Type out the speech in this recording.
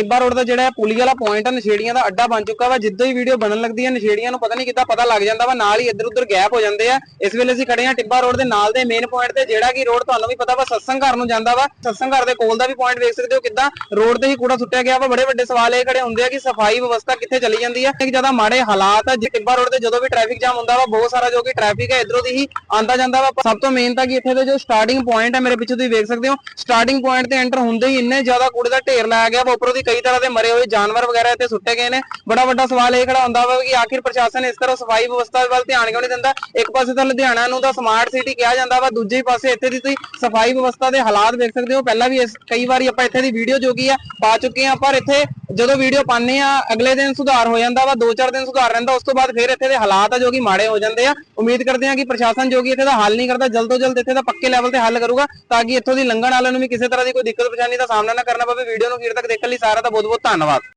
ਟਿੱਬਾ road ਦਾ ਜਿਹੜਾ ਪੁਲੀ ਵਾਲਾ point ਆ, ਨਸ਼ੇੜੀਆਂ ਦਾ ਅੱਡਾ ਬਣ ਚੁੱਕਾ ਵਾ। ਜਿੱਦਾਂ ਹੀ ਵੀਡੀਓ ਬਣਨ ਲੱਗਦੀ ਹੈ ਨਸ਼ੇੜੀਆਂ ਨੂੰ ਪਤਾ ਨਹੀਂ ਕਿੱਦਾਂ ਪਤਾ ਲੱਗ ਜਾਂਦਾ ਵਾ, ਨਾਲ ਹੀ ਇੱਧਰ ਉੱਧਰ ਗੈਪ ਹੋ ਜਾਂਦੇ ਆ। ਇਸ ਵੇਲੇ ਅਸੀਂ ਖੜੇ ਆ ਟਿੱਬਾ ਰੋਡ ਦੇ ਨਾਲ ਦੇ ਮੇਨ ਪੁਆਇੰਟ ਤੇ, ਜਿਹੜਾ ਕਿ ਰੋਡ ਤੁਹਾਨੂੰ ਵੀ ਪਤਾ ਵਾ ਸਤਸੰਗ ਘਰ ਨੂੰ ਜਾਂਦਾ ਵਾ। ਸਤਸੰਗ ਘਰ ਦੇ ਕੋਲ ਦਾ ਵੀ ਪੁਆਇੰਟ ਵੇਖ ਸਕਦੇ ਹੋ ਕਿੱਦਾਂ ਰੋਡ ਤੇ ਹੀ ਕੂੜਾ ਸੁੱਟਿਆ ਗਿਆ ਵਾ। ਬੜੇ ਵੱਡੇ ਸਵਾਲ ਇਹ ਖੜੇ ਹੁੰਦੇ ਆ ਕਿ ਸਫ਼ਾਈ ਵਿਵਸਥਾ ਕਿੱਥੇ ਚਲੀ ਜਾਂਦੀ ਆ। ਕਿ ਜ਼ਿਆਦਾ ਮਾੜੇ ਹਾਲਾਤ ਆ ਟਿੱਬਾ ਰੋਡ ਤੇ ਜਦੋਂ ਵੀ ਟ੍ਰੈਫਿਕ ਜਾਮ ਹੁੰਦਾ ਵਾ, ਬਹੁਤ ਸਾਰਾ ਜੋ ਕਿ ਟ੍ਰੈਫਿਕ ਹੈ ਇਧਰੋਂ ਦੀ ਹੀ ਆਂਦਾ ਜਾਂਦਾ ਵਾ। ਸਭ ਤੋਂ ਮੇਨ ਤਾਂ ਕਿ ਇੱਥੇ ਦੇ ਜੋ ਸਟਾਰਟਿੰਗ ਪੁਆਇੰਟ ਹੈ ਮੇਰੇ ਪਿੱਛੇ ਤੁਸੀਂ ਵੇਖ ਸਕਦੇ ਹੋ। ਸਟਾਰਟਿੰਗ ਪੁਆਇੰਟ ਤੇ ਐਂਟਰ ਹੁੰਦੇ ਹੀ ਇੰਨੇ ਜ਼ਿਆਦਾ ਕੂੜੇ ਦਾ ਢੇਰ ਲਾਇਆ ਗਿਆ ਵਾ, ਉੱਪਰੋਂ ਦੀ ਕਈ ਤਰ੍ਹਾਂ ਦੇ ਮਰੇ ਹੋਏ ਜਾਨਵਰ ਵਗੈਰਾ ਇੱਥੇ ਸੁੱਟੇ ਗਏ ਨੇ। ਬੜਾ ਵੱਡਾ ਸਵਾਲ ਇਹ ਖੜਾ ਹੁੰਦਾ ਵਾ ਕਿ ਆਖਿਰ ਪ੍ਰਸ਼ਾਸਨ ਇਸ ਤਰ੍ਹਾਂ ਸਫ਼ਾਈ ਵਿਵਸਥਾ ਵੱਲ ਧਿਆਨ ਕਿਉਂ ਨਹੀਂ ਦਿੰਦਾ? ਇੱਕ ਪਾਸੇ ਤਾਂ ਲੁਧਿਆਣਾ ਨੂੰ ਤਾਂ ਸਮਾਰਟ ਸਿਟੀ ਕਿਹਾ ਜਾਂਦਾ ਵਾ, ਦੂਜੇ ਪਾਸੇ ਇੱਥੇ ਦੀ ਤੁਸੀਂ ਸਫ਼ਾਈ ਵਿਵਸਥਾ ਦੇ ਹਾਲਾਤ ਵੇਖ ਸਕਦੇ ਹੋ। ਪਹਿਲਾਂ ਵੀ ਕਈ ਵਾਰੀ ਆਪਾਂ ਇੱਥੇ ਦੀ ਵੀਡੀਓ ਜੋਗੀ ਆ, ਪਾ ਚੁੱਕੇ ਆ ਪਰ ਇੱਥੇ ਜਦੋਂ ਵੀਡੀਓ ਪਾਉਂਦੇ ਆ ਅਗਲੇ ਦਿਨ ਸੁਧਾਰ ਹੋ ਜਾਂਦਾ ਵਾ, ਦੋ ਚਾਰ ਦਿਨ ਸੁਧਾਰ ਰਹਿੰਦਾ, ਉਸ ਤੋਂ ਬਾਅਦ ਫਿਰ ਇੱਥੇ ਦੇ ਹਾਲਾਤ ਆ ਜੋ ਕਿ ਮਾੜੇ ਹੋ ਜਾਂਦੇ ਆ। ਉਮੀਦ ਕਰਦੇ ਆ ਕਿ ਪ੍ਰਸ਼ਾਸਨ ਜੋ ਕਿ ਇੱਥੇ ਦਾ ਹੱਲ ਨਹੀਂ ਕਰਦਾ, ਜਲਦ ਤੋਂ ਜਲਦ ਇੱਥੇ ਦਾ ਪੱਕੇ ਲੈਵਲ ਤੇ ਹੱਲ ਕਰੂਗਾ, ਤਾਂ ਕਿ ਇੱਥੋਂ ਦੀ ਲੰਘਣ ਵਾਲਿਆਂ ਨੂੰ ਵੀ ਕਿਸੇ ਤਰ੍ਹਾਂ ਦੀ ਕੋਈ ਦਿੱਕਤ ਪਰੇਸ਼ਾਨੀ ਦਾ ਸਾਹਮਣਾ ਨਾ ਕਰਨਾ ਪਵੇ। ਵੀਡੀਓ ਨੂੰ ਅਖੀਰ ਤੱਕ ਦੇਖਣ ਲਈ ਸਾਰਾ ਦਾ ਬਹੁਤ ਬਹੁਤ ਧੰਨਵਾਦ।